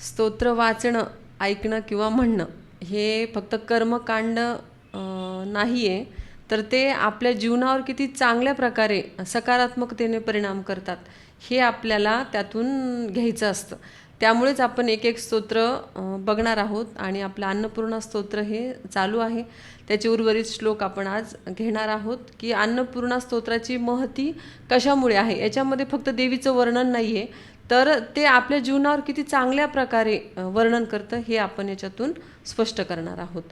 स्तोत्र वाचणं ऐकणं किंवा म्हणणं हे फक्त कर्मकांड नाही आहे तर ते आपल्या जीवनावर किती चांगल्या प्रकारे सकारात्मकतेने परिणाम करतात हे आपल्याला त्यातून घ्यायचं असतं. त्यामुळेच आपण एक एक स्तोत्र बघणार आहोत आणि आपलं अन्नपूर्णा स्तोत्र हे चालू आहे. त्याचे उर्वरित श्लोक आपण आज घेणार आहोत की अन्नपूर्णा स्तोत्राची महती कशामुळे आहे? याच्यामध्ये फक्त देवीचं वर्णन नाही आहे तर ते आपल्या जीवनावर किती चांगल्या प्रकारे वर्णन करतं हे आपण याच्यातून स्पष्ट करणार आहोत.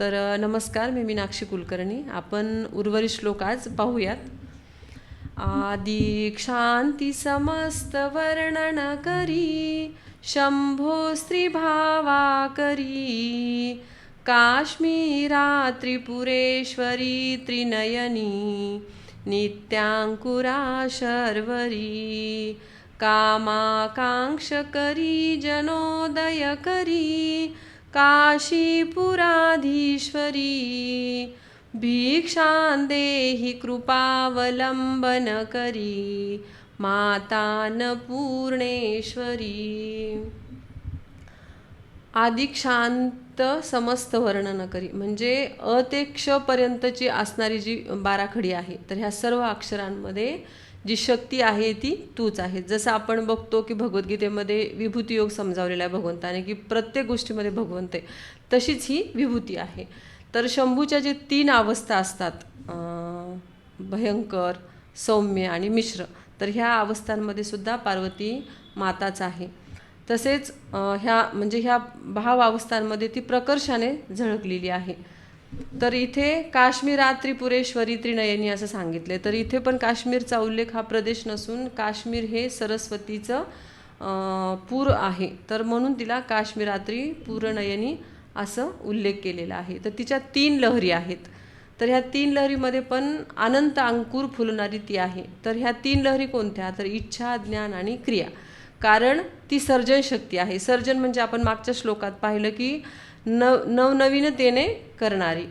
तर नमस्कार मी मीनाक्षी कुलकर्णी. आपण उर्वरित श्लोक आज पाहूयात आदि क्षांती समस्त वर्णन करी शंभो स्त्रीभावा करी काश्मीरा त्रिपुरेश्वरी त्रिनयनी नित्यांकुरा शर्वरी कामाकांक्ष करी जनोदय करी काशीपुराधीश्वरी भिक्षां देही कृपावलंबन करी मातान पूर्णेश्वरी आदिक शांत समस्त वर्णन करी म्हणजे अ ते क्षपर्यंतची असणारी जी बाराखडी आहे तर ह्या सर्व अक्षरांमध्ये जी शक्ती आहे ती तूच आहे. जसं आपण बघतो की भगवद्गीतेमध्ये विभूती योग समजावलेला आहे भगवंताने की प्रत्येक गोष्टीमध्ये भगवंत आहे. तशीच ही विभूती आहे. तर शंभूच्या जे तीन अवस्था असतात भयंकर सौम्य आणि मिश्र तर ह्या अवस्थांमध्ये सुद्धा पार्वती माताच आहे. तसेच ह्या म्हणजे ह्या भाव अवस्थांमध्ये ती प्रकर्षाने झळकलेली आहे. तर इथे काश्मीरात त्रिपुरेश्वरी त्रिनयनी असं सांगितले तर इथे पण काश्मीरचा उल्लेख हा प्रदेश नसून काश्मीर हे सरस्वतीचं पूर आहे. तर म्हणून तिला काश्मीरात्री पूरनयनी असं उल्लेख केलेला आहे. तर तिच्या तीन लहरी आहेत. तर ह्या तीन लहरीमध्ये पण अनंत अंकुर फुलणारी ती आहे. तर ह्या तीन लहरी कोणत्या? तर इच्छा ज्ञान आणि क्रिया. कारण ती सर्जन शक्ती आहे. सर्जन म्हणजे आपण मागच्या श्लोकात पाहिलं की नव नवनवीनतेने करणारी.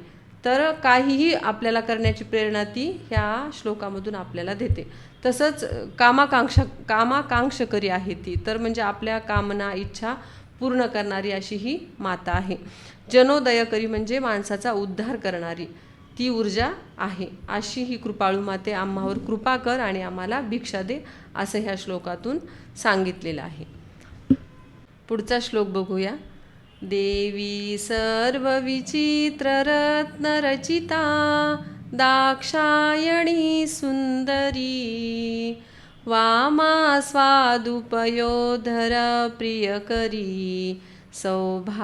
तर काहीही आपल्याला करण्याची प्रेरणा ती ह्या श्लोकामधून आपल्याला देते. तसंच कामाकांक्षा कामाकांक्षकरी आहे ती. तर म्हणजे आपल्या कामना इच्छा पूर्ण करणारी अशी ही माता आहे. जनोदयकरी म्हणजे माणसाचा उद्धार करणारी ती ऊर्जा आहे. अशी ही कृपाळू माते आम्हावर कृपा कर आणि आम्हाला भिक्षा दे असं ह्या श्लोकातून सांगितलेलं आहे. पुढचा श्लोक बघूया. देवी सर्वविचित्ररत्नरचिता दाक्षायणी सुन्दरी वामा स्वादुपयोधर प्रियकरी सौभाग्यमाहेश्वरी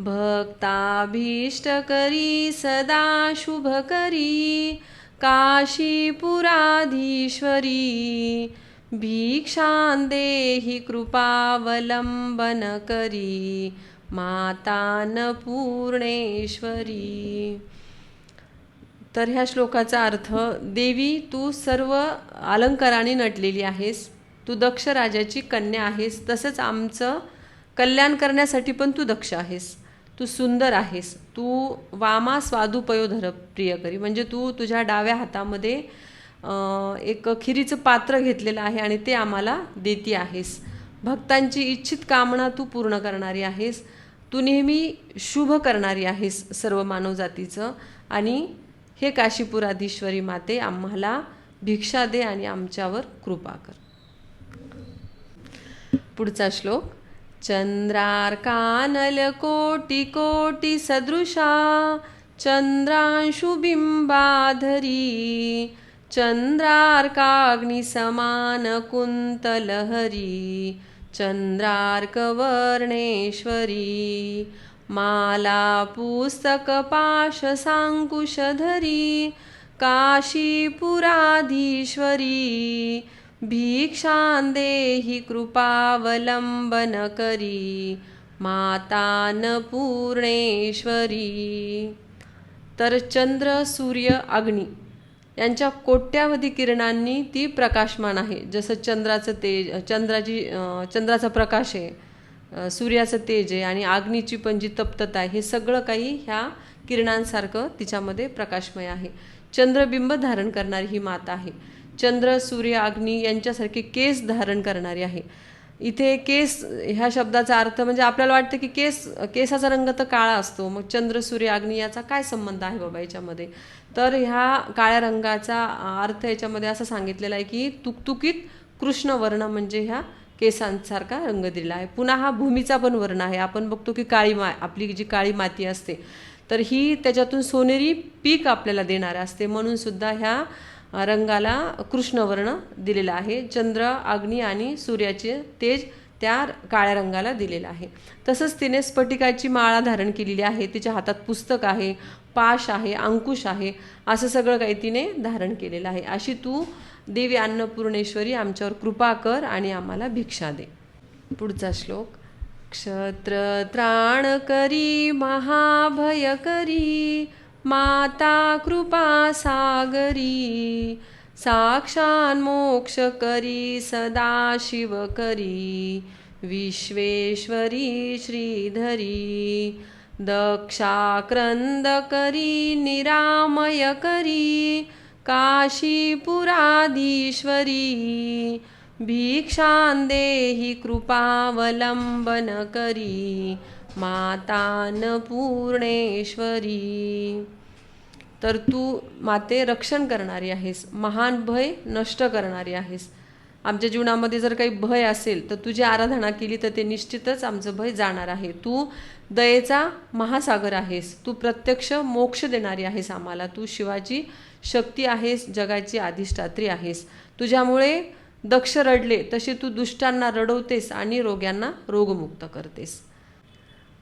भक्ताभीष्टकरी सदा शुभकरी काशीपुराधीश्वरी भिक्षां देहि कृपावलंबन करी मातान पूर्णेश्वरी। तर ह्या श्लोकाचा अर्थ देवी तू सर्व अलंकाराने नटलेली आहेस तू दक्ष राजाची कन्या आहेस तसंच आमचं कल्याण करण्यासाठी पण तू दक्ष आहेस तू सुंदर आहेस तू वामा स्वादुपयोधर प्रिय करी म्हणजे तू तुझ्या डाव्या हातामध्ये एक खिरीचं पात्र घेतलेलं आहे आणि ते आम्हाला देती आहेस. भक्तांची इच्छित कामना तू पूर्ण करणारी आहेस. तू नेहमी शुभ करणारी आहेस सर्व मानवजातीचं आणि हे काशीपुराधीश्वरी माते आम्हाला भिक्षा दे आणि आमच्यावर कृपा कर. पुढचा श्लोक. चंद्रार्कानल कोटी कोटी सदृशा चंद्रांशुबिंबाधरी चन्द्रार्काग्निसमानकुन्तलहरी चन्द्रार्कवर्णेश्वरी माला पुस्तकपाशसाङ्कुशधरी काशीपुराधीश्वरी भिक्षां देहि माता न मातानपूर्णेश्वरी। तर चंद्र सूर्य अग्नी यांच्या कोट्यावधी किरणांनी ती प्रकाशमान आहे. जसं चंद्राचं तेज चंद्राची चंद्राचा प्रकाश आहे सूर्याचं तेज आहे आणि अग्नीची पण जी तप्तता आहे हे सगळं काही ह्या किरणांसारखं तिच्यामध्ये प्रकाशमय आहे. चंद्रबिंब धारण करणारी ही माता आहे. चंद्र सूर्य अग्नी यांच्यासारखे केस धारण करणारी आहे. इथे केस ह्या शब्दाचा अर्थ म्हणजे आपल्याला वाटतं की केस केसाचा रंग तर काळा असतो. मग चंद्र सूर्य अग्नी याचा काय संबंध आहे बाबा याच्यामध्ये? तर ह्या काळ्या रंगाचा अर्थ याच्यामध्ये असं सांगितलेला आहे की तुकतुकीत कृष्ण वर्ण म्हणजे ह्या केसांसारखा रंग दिलेला आहे. पुन्हा हा भूमीचा पण वर्ण आहे. आपण बघतो की काळी मा आपली जी काळी माती असते तर ही त्याच्यातून सोनेरी पीक आपल्याला देणारं असते. म्हणून सुद्धा ह्या रंगाला कृष्णवर्ण दिलेला आहे. चंद्र अग्नी आणि सूर्याचे तेज त्या काळ्या रंगाला दिलेलं आहे. तसंच तिने स्फटिकाची माळा धारण केलेली आहे. तिच्या हातात पुस्तक आहे पाश आहे अंकुश आहे असं सगळं काही तिने धारण केलेलं आहे. अशी तू देवी अन्नपूर्णेश्वरी आमच्यावर कृपा कर आणि आम्हाला भिक्षा दे. पुढचा श्लोक. क्षत्र त्राण करी महाभयकरी माता कृपा सागरी साक्षान्मोक्ष करी सदा शिव करी. विश्वेश्वरी श्रीधरी दक्षाक्रंद करी निरामय करी. काशीपुराधीश्वरी भिक्षां देहि कृपावलंबन करी. पूर्णेश्वरी. तर तू माते रक्षण करणारी आहेस महान भय नष्ट करणारी आहेस. आमच्या जीवनामध्ये जर काही भय असेल तर तुझी आराधना केली तर ते निश्चितच आमचं भय जाणार आहे. तू दयेचा महासागर आहेस तू प्रत्यक्ष मोक्ष देणारी आहेस आम्हाला. तू शिवाची शक्ती आहेस जगाची अधिष्ठात्री आहेस. तुझ्यामुळे दक्ष रडले तसे तू दुष्टांना रडवतेस आणि रोग्यांना रोगमुक्त करतेस.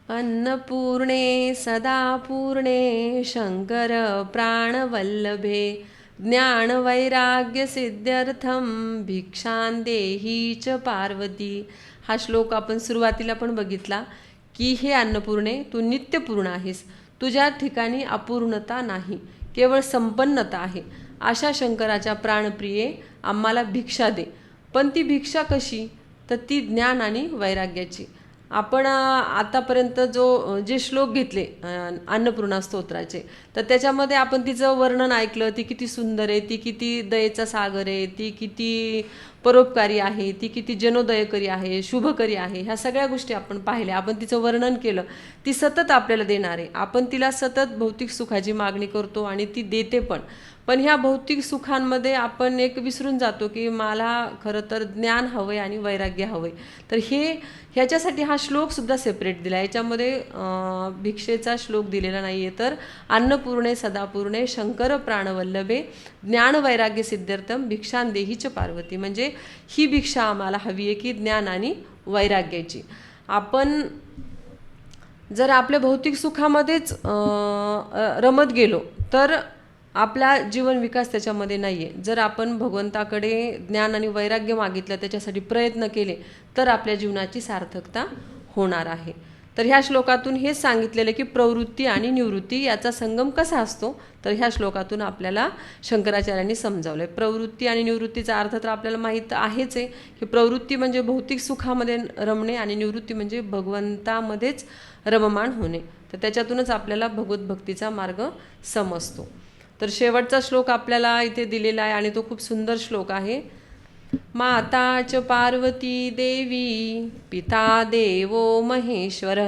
अन्नपूर्णे सदा पूर्णे शंकर प्राणवल्लभे ज्ञानवैराग्यसिद्ध्यर्थं भिक्षां देही च पार्वती. हा श्लोक आपण सुरुवातीला पण बघितला की हे अन्नपूर्णे तू नित्यपूर्ण आहेस. तुझ्या ठिकाणी अपूर्णता नाही केवळ संपन्नता आहे. अशा शंकराच्या प्राणप्रिये आम्हाला भिक्षा दे. पण ती भिक्षा कशी? तर ती ज्ञान आणि वैराग्याची. आपण आतापर्यंत जो जे श्लोक घेतले अन्नपूर्णा स्तोत्राचे तर त्याच्यामध्ये आपण तिचं वर्णन ऐकलं ती किती सुंदर आहे ती किती दयेचा सागर आहे ती किती परोपकारी आहे ती किती जनोदयकरी आहे शुभकरी आहे ह्या सगळ्या गोष्टी आपण पाहिल्या आपण तिचं वर्णन केलं ती सतत आपल्याला देणार आहे. आपण तिला सतत भौतिक सुखाची मागणी करतो आणि ती देते पण. पण ह्या भौतिक सुखांमध्ये आपण एक विसरून जातो की मला खरं तर ज्ञान हवं आहे आणि वैराग्य हवं आहे तर हे ह्याच्यासाठी हा श्लोकसुद्धा सेपरेट दिला. याच्यामध्ये भिक्षेचा श्लोक दिलेला नाही आहे तर अन्नपूर्णे सदापूर्णे शंकर प्राणवल्लभे ज्ञान वैराग्य सिद्ध्यर्थम भिक्षांदेहीच पार्वती. म्हणजे ही भिक्षा आम्हाला हवी आहे की ज्ञान आणि वैराग्याची. आपण जर आपल्या भौतिक सुखामध्येच रमत गेलो तर आपला जीवन विकास त्याच्यामध्ये नाही आहे जर आपण भगवंताकडे ज्ञान आणि वैराग्य मागितलं त्याच्यासाठी प्रयत्न केले तर आपल्या जीवनाची सार्थकता होणार आहे. तर ह्या श्लोकातून हेच सांगितलेलं की प्रवृत्ती आणि निवृत्ती याचा संगम कसा असतो? तर ह्या श्लोकातून आपल्याला शंकराचार्यांनी समजावलं आहे प्रवृत्ती आणि निवृत्तीचा अर्थ तर आपल्याला माहीत आहेच आहे की प्रवृत्ती म्हणजे भौतिक सुखामध्ये रमणे आणि निवृत्ती म्हणजे भगवंतामध्येच रममाण होणे. तर त्याच्यातूनच आपल्याला भगवत भक्तीचा मार्ग समजतो. तर शेवटचा श्लोक आपल्याला इथे दिलेला आहे आणि तो खूप सुंदर श्लोक आहे. माता च पार्वती देवी पिता देवो महेश्वर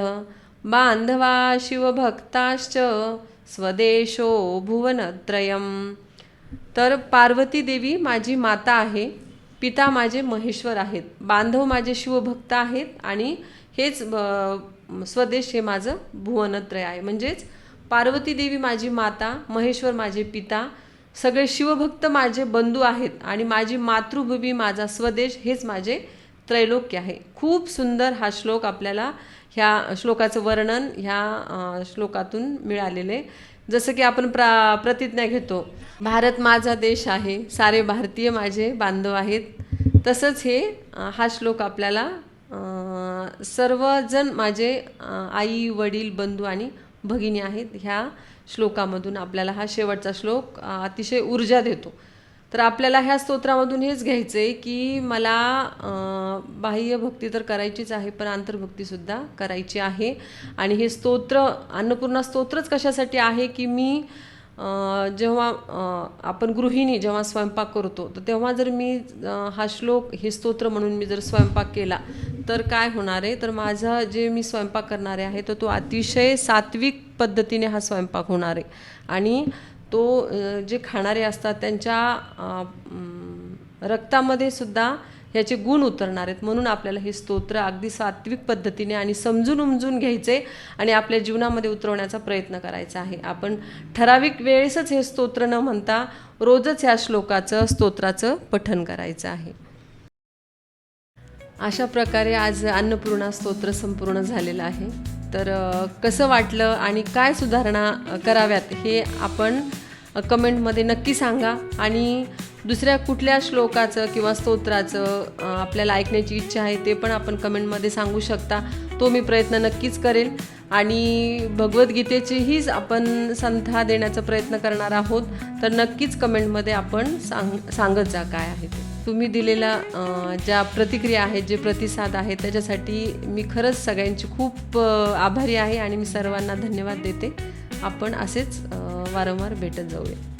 बांधवा शिवभक्ताश्च स्वदेशो भुवनत्रयम. तर पार्वती देवी माझी माता आहे पिता माझे महेश्वर आहेत बांधव माझे शिवभक्त आहेत आणि हेच स्वदेश हे माझं भुवनत्रय आहे. म्हणजेच पार्वती देवी माझी माता महेश्वर माझे पिता सगळे शिवभक्त माझे बंधू आहेत आणि माझी मातृभूमी माझा स्वदेश हेच माझे त्रैलोक्य आहे. खूप सुंदर हा श्लोक आपल्याला ह्या श्लोकाचं वर्णन ह्या श्लोकातून मिळालेले जसं की आपण प्रा प्रतिज्ञा घेतो भारत माझा देश आहे सारे भारतीय माझे बांधव आहेत. तसंच हे हा श्लोक आपल्याला सर्वजण माझे आई वडील बंधू आणि भगिनी आहेत ह्या श्लोकामधून आपल्याला हा शेवटचा श्लोक अतिशय ऊर्जा देतो. तर आपल्याला ह्या स्तोत्रामधून हेच घ्यायचं आहे की मला बाह्य भक्ती तर करायचीच आहे पण अंतर्भक्तीसुद्धा करायची आहे. आणि हे स्तोत्र अन्नपूर्णा स्तोत्रच कशासाठी आहे की मी जेव्हा आपण गृहिणी जेव्हा स्वयंपाक करतो तर तेव्हा जर मी हा श्लोक हे स्तोत्र म्हणून मी जर स्वयंपाक केला तर काय होणार आहे? तर माझा जे मी स्वयंपाक करणारे आहे तर तो अतिशय सात्विक पद्धतीने हा स्वयंपाक होणार आहे. आणि तो जे खाणारे असतात त्यांच्या रक्तामध्ये सुद्धा ह्याचे गुण उतरणार आहेत. म्हणून आपल्याला हे स्तोत्र अगदी सात्विक पद्धतीने आणि समजून उमजून घ्यायचे आणि आपल्या जीवनामध्ये उतरवण्याचा प्रयत्न करायचा आहे. आपण ठराविक वेळेसच हे स्तोत्र न म्हणता रोजच ह्या श्लोकाचं स्तोत्राचं पठन करायचं आहे. अशा प्रकारे आज अन्नपूर्णा स्तोत्र संपूर्ण झालेलं आहे. तर कसं वाटलं आणि काय सुधारणा कराव्यात हे आपण कमेंटमध्ये नक्की सांगा. आणि दुसऱ्या कुठल्या श्लोकाचं किंवा स्तोत्राचं आपल्याला ऐकण्याची इच्छा आहे ते पण आपण कमेंटमध्ये सांगू शकता. तो मी प्रयत्न नक्कीच करेल. आणि भगवद्गीतेचीहीच आपण संथा देण्याचा प्रयत्न करणार आहोत. तर नक्कीच कमेंटमध्ये आपण सांग सांगत जा काय आहे ते. तुम्ही दिलेल्या ज्या प्रतिक्रिया आहेत जे प्रतिसाद आहेत त्याच्यासाठी मी खरंच सगळ्यांची खूप आभारी आहे आणि मी सर्वांना धन्यवाद देते. आपण असेच वारंवार भेटत जाऊया.